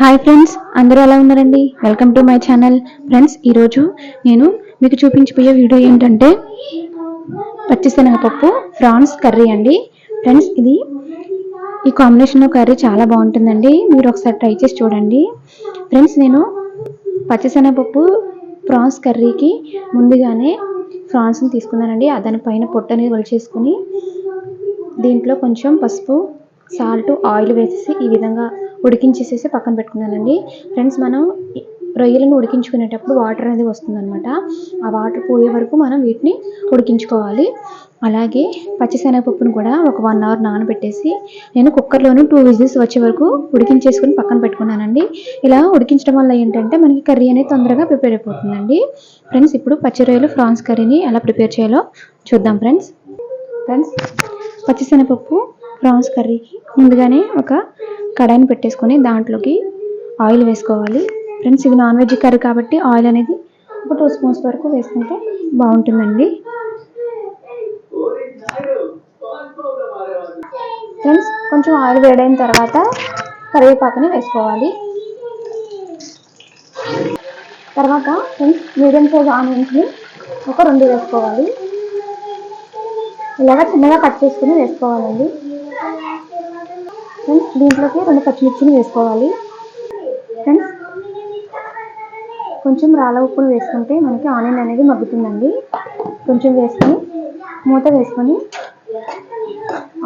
Hi friends అందరూ ఎలా ఉన్నారండి? Welcome to my channel friends ఈరోజు నేను మీకు చూపించబోయే వీడియో ఏంటంటే పచ్చిశనగపప్పు ప్రాన్స్ కర్రీ అండి. ఫ్రెండ్స్ ఇది ఈ కాంబినేషన్లో కర్రీ చాలా బాగుంటుందండి. మీరు ఒకసారి ట్రై చేసి చూడండి. ఫ్రెండ్స్ నేను పచ్చిశనగపప్పు ప్రాన్స్ కర్రీకి ముందుగానే ప్రాన్స్ని తీసుకున్నానండి. దానిపైన పొట్టు అనేది వలిచేసుకుని దీంట్లో కొంచెం పసుపు సాల్ట్ ఆయిల్ వేసేసి ఈ విధంగా ఉడికించేసేసి పక్కన పెట్టుకున్నానండి. ఫ్రెండ్స్ మనం రొయ్యలను ఉడికించుకునేటప్పుడు వాటర్ అనేది వస్తుందన్నమాట. ఆ వాటర్ పోయే వరకు మనం వీటిని ఉడికించుకోవాలి. అలాగే పచ్చిశనగపప్పును కూడా ఒక వన్ అవర్ నానబెట్టేసి నేను కుక్కర్లోను టూ విజిల్స్ వచ్చే వరకు ఉడికించేసుకుని పక్కన పెట్టుకున్నానండి. ఇలా ఉడికించడం వల్ల ఏంటంటే మనకి కర్రీ అనేది తొందరగా ప్రిపేర్ అయిపోతుందండి. ఫ్రెండ్స్ ఇప్పుడు పచ్చి రొయ్యలు ఫ్రాన్స్ కర్రీని ఎలా ప్రిపేర్ చేయాలో చూద్దాం ఫ్రెండ్స్. ఫ్రెండ్స్ పచ్చిశనగపప్పు ప్రాన్స్ కర్రీకి ముందుగానే ఒక కడాయిని పెట్టేసుకొని దాంట్లోకి ఆయిల్ వేసుకోవాలి. ఫ్రెండ్స్ ఇది నాన్ వెజ్ కర్రీ కాబట్టి ఆయిల్ అనేది ఒక టూ స్పూన్స్ వరకు వేసుకుంటే బాగుంటుందండి. ఫ్రెండ్స్ కొంచెం ఆయిల్ వేడైన తర్వాత కరివేపాకుని వేసుకోవాలి. తర్వాత ఫ్రెండ్స్ మీడియం సైజ్ ఆనియన్స్ని ఒక రెండు వేసుకోవాలి. ఇలాగ చిన్నగా కట్ చేసుకుని వేసుకోవాలండి. ఫ్రెండ్స్ దీంట్లోకి రెండు పచ్చిమిర్చిని వేసుకోవాలి. ఫ్రెండ్స్ కొంచెం రాళ్ళ ఉప్పును వేసుకుంటే మనకి ఆనియన్ అనేది మగ్గుతుందండి. కొంచెం వేసుకొని మూత వేసుకొని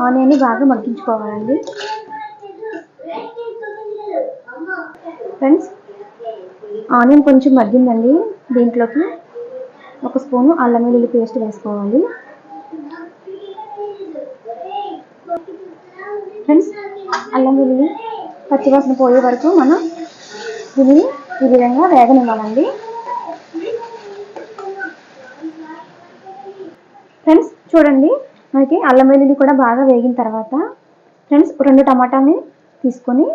ఆనియన్ని బాగా మగ్గించుకోవాలండి. ఫ్రెండ్స్ ఆనియన్ కొంచెం మగ్గిందండి. దీంట్లోకి ఒక స్పూను అల్లం వెల్లుల్లి పేస్ట్ వేసుకోవాలి. ఫ్రెండ్స్ అల్లం వెల్లుల్లి పచ్చివాసన పోయే వరకు మనం దీన్ని ఈ విధంగా వేగనివ్వాలండి. ఫ్రెండ్స్ చూడండి మనకి అల్లం వెల్లుల్లి కూడా బాగా వేగిన తర్వాత ఫ్రెండ్స్ రెండు టమాటాని తీసుకొని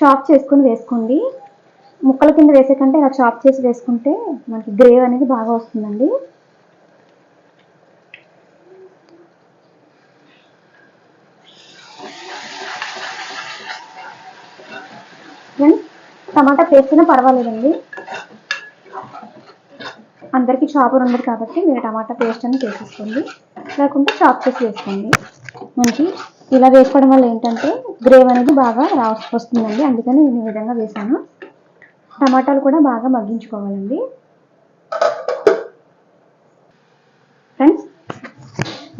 చాప్ చేసుకొని వేసుకోండి. ముక్కల కింద వేసే కంటే ఇలా చాప్ చేసి వేసుకుంటే మనకి గ్రేవ్ అనేది బాగా వస్తుందండి ఫ్రెండ్స్ టమాటా పేస్ట్ అయినా పర్వాలేదండి. అందరికీ చాపర్ ఉండదు కాబట్టి మీరు టమాటా పేస్ట్ అని చేసేసుకోండి. లేకుంటే చాప్ చేసి వేసుకోండి. మనకి ఇలా వేసుకోవడం వల్ల ఏంటంటే గ్రేవ్ అనేది బాగా రా వస్తుందండి. అందుకని నేను ఈ విధంగా వేసాను. టమాటాలు కూడా బాగా మగ్గించుకోవాలండి. ఫ్రెండ్స్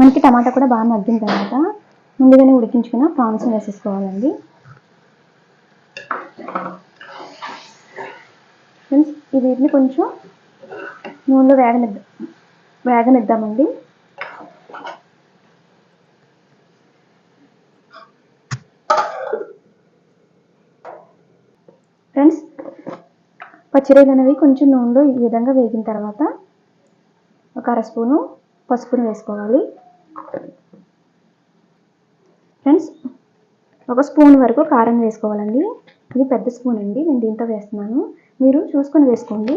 మనకి టమాటా కూడా బాగా మగ్గిన తర్వాత ముందుగానే ఉడికించుకున్న ప్రాన్స్ వేసేసుకోవాలండి ఫ్రెండ్స్ ఈ వీటిని కొంచెం? నూనెలో వేగనిద్దాం వేగనిద్దామండి. ఫ్రెండ్స్ పచ్చిరొయ్యలు అనేవి కొంచెం నూనెలో ఈ విధంగా వేగిన తర్వాత ఒక అర స్పూను పసుపుని వేసుకోవాలి. ఫ్రెండ్స్ ఒక స్పూన్ వరకు కారం వేసుకోవాలండి. ఇది పెద్ద స్పూన్ అండి నేను దీంతో వేస్తున్నాను. మీరు చూసుకొని వేసుకోండి.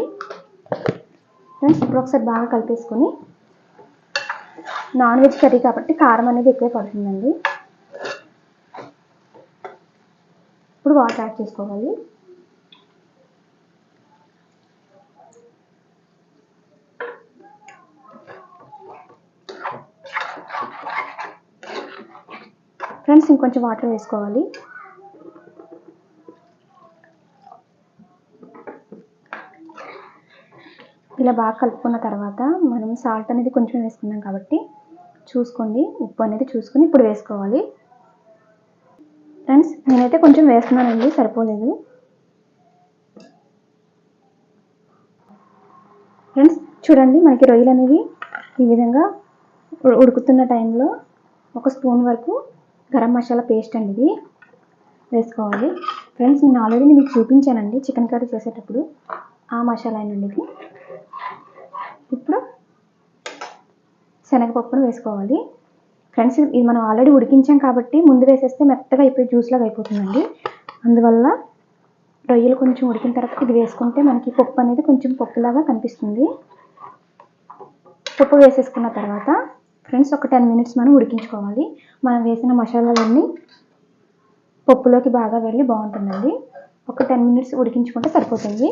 ఫ్రెండ్స్ ఇప్పుడు ఒకసారి బాగా కలిపేసుకొని నాన్ వెజ్ కర్రీ కాబట్టి కారం అనేది ఎక్కువే పడుతుందండి. ఇప్పుడు వాటర్ యాడ్ చేసుకోవాలి. ఫ్రెండ్స్ ఇంకొంచెం వాటర్ వేసుకోవాలి. ఇలా బాగా కలుపుకున్న తర్వాత మనం సాల్ట్ అనేది కొంచెం వేసుకున్నాం కాబట్టి చూసుకోండి. ఉప్పు అనేది చూసుకొని ఇప్పుడు వేసుకోవాలి. ఫ్రెండ్స్ నేనైతే కొంచెం వేస్తున్నానండి సరిపోలేదు. ఫ్రెండ్స్ చూడండి మనకి రొయ్యలు అనేవి ఈ విధంగా ఉడుకుతున్న టైంలో ఒక స్పూన్ వరకు గరం మసాలా పేస్ట్ అండి ఇది. వేసుకోవాలి. ఫ్రెండ్స్ నేను ఆల్రెడీ మీకు చూపించానండి చికెన్ కర్రీ చేసేటప్పుడు ఆ మసాలా అండి ఇది ఇప్పుడు శనగపప్పును వేసుకోవాలి. ఫ్రెండ్స్ ఇది మనం ఆల్రెడీ ఉడికించాం కాబట్టి ముందు వేసేస్తే మెత్తగా అయిపోయి జ్యూస్ లాగా అయిపోతుందండి. అందువల్ల రొయ్యలు కొంచెం ఉడికిన తర్వాత ఇది వేసుకుంటే మనకి పప్పు అనేది కొంచెం పప్పులాగా కనిపిస్తుంది. పప్పు వేసేసుకున్న తర్వాత ఫ్రెండ్స్ ఒక టెన్ మినిట్స్ మనం ఉడికించుకోవాలి. మనం వేసిన మసాలాలన్నీ పప్పులోకి బాగా వెళ్ళి బాగుంటుందండి. ఒక టెన్ మినిట్స్ ఉడికించుకుంటే సరిపోతుంది.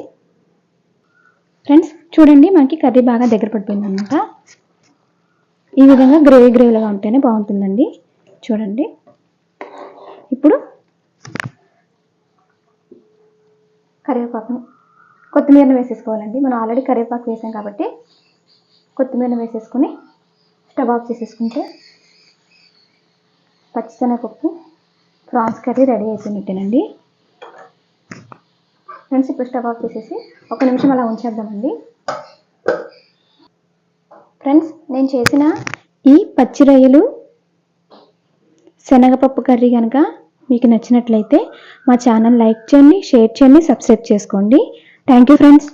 ఫ్రెండ్స్ చూడండి మనకి కర్రీ బాగా దగ్గర పడిపోయింది అనమాట ఈ విధంగా గ్రేవీ గ్రేవీగా ఉంటేనే బాగుంటుందండి. చూడండి. ఇప్పుడు కరివేపాకును కొత్తిమీరను వేసేసుకోవాలండి. మనం ఆల్రెడీ కరివేపాకు వేసాం కాబట్టి కొత్తిమీరను వేసేసుకొని స్టవ్ ఆఫ్ చేసేసుకుంటే పచ్చిశనగపప్పు ప్రాన్స్ కర్రీ రెడీ అయిపోయినట్టేనండి. ఫ్రెండ్స్ ఇప్పుడు స్టవ్ ఆఫ్ చేసేసి ఒక నిమిషం అలా ఉంచేద్దామండి. ఫ్రెండ్స్ నేను చేసిన ఈ పచ్చి రొయ్యలు శనగపప్పు కర్రీ కనుక మీకు నచ్చినట్లయితే మా ఛానల్ లైక్ చేయండి షేర్ చేయండి సబ్స్క్రైబ్ చేసుకోండి. Thank you friends.